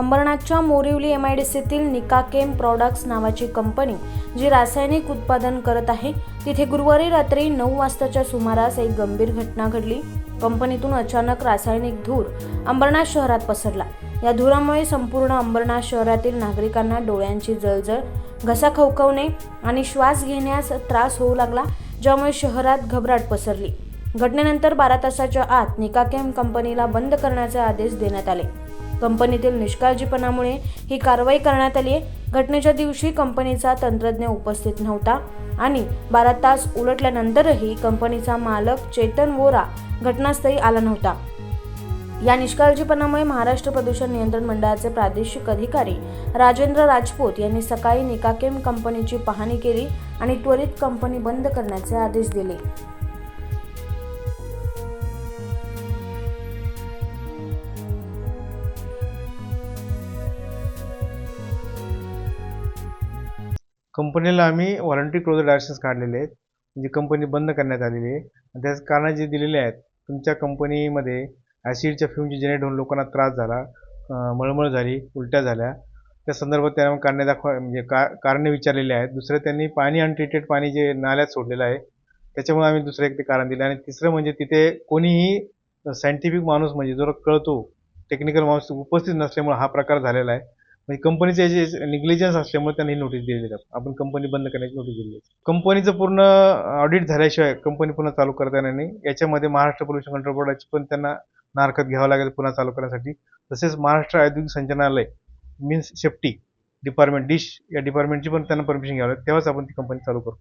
अंबरनाथच्या Morivali M I D सीतील Nikachem products नावाची company जी रासायनिक उत्पादन करत आहे तिथे गुरुवारी रात्री नऊ वाजताच्या सुमारास एक गंभीर घटना घडली. कंपनीतून अचानक रासायनिक धूर अंबरनाथ शहरात पसरला. या धुरामुळे संपूर्ण अंबरनाथ शहरातील नागरिकांना डोळ्यांची जळजळ घसा खवखवणे आणि श्वास घेण्यास त्रास होऊ लागला ज्यामुळे शहरात घबराट पसरली. घटनेनंतर बारा तासाच्या आत निकाकेम कंपनीला बंद करण्याचे आदेश देण्यात आले. कंपनीतील निष्काळजीपणामुळे ही कारवाई करण्यात आली आहे. घटनेच्या दिवशी कंपनीचा तंत्रज्ञ उपस्थित नव्हता आणि बारा तास उलटल्यानंतरही कंपनीचा मालक चेतन वोरा घटनास्थळी आला नव्हता. या निष्काळजीपणामुळे महाराष्ट्र प्रदूषण नियंत्रण मंडळाचे प्रादेशिक अधिकारी राजेंद्र राजपूत यांनी सकाळी निकाकेम कंपनीची पाहणी केली आणि त्वरित कंपनी बंद करण्याचे आदेश दिले. कंपनीला आम्ही वॉरंटी क्लोजर डायरेक्शन्स काढलेले आहेत. म्हणजे कंपनी बंद करण्यात आलेली आहे. आणि त्याच कारणं जे दिलेले आहेत तुमच्या कंपनीमध्ये ॲसिडच्या फ्यूमची जनरेट होऊन लोकांना त्रास झाला मळमळ झाली उलट्या झाल्या. त्या संदर्भात त्यांना कारणे दाखवा म्हणजे का कारणे विचारलेली आहेत. दुसरं त्यांनी पाणी अनट्रीटेड पाणी जे नाल्यात सोडलेलं आहे त्याच्यामुळे आम्ही दुसरं एक ते कारण दिलं. आणि तिसरं म्हणजे तिथे कोणीही सायंटिफिक माणूस म्हणजे जो कळतो टेक्निकल माणूस उपस्थित नसल्यामुळे हा प्रकार झालेला आहे. म्हणजे कंपनीचे जे निग्लिजन्स असल्यामुळे त्यांनी नोटीस दिलेली आहे आपण कंपनी बंद करण्याची नोटीस दिली आहे कंपनीचं पूर्ण ऑडिट झाल्याशिवाय कंपनी पुन्हा चालू करता येणार नाही. याच्यामध्ये महाराष्ट्र पोल्युशन कंट्रोल बोर्डाची पण त्यांना नारकत घ्यावं लागेल पुन्हा चालू करण्यासाठी. तसेच महाराष्ट्र औद्योगिक संचालनालय मीन्स सेफ्टी डिपार्टमेंट डिश या डिपार्टमेंटची पण त्यांना परमिशन घ्यावं लागेल. तेव्हाच आपण ती कंपनी चालू करू.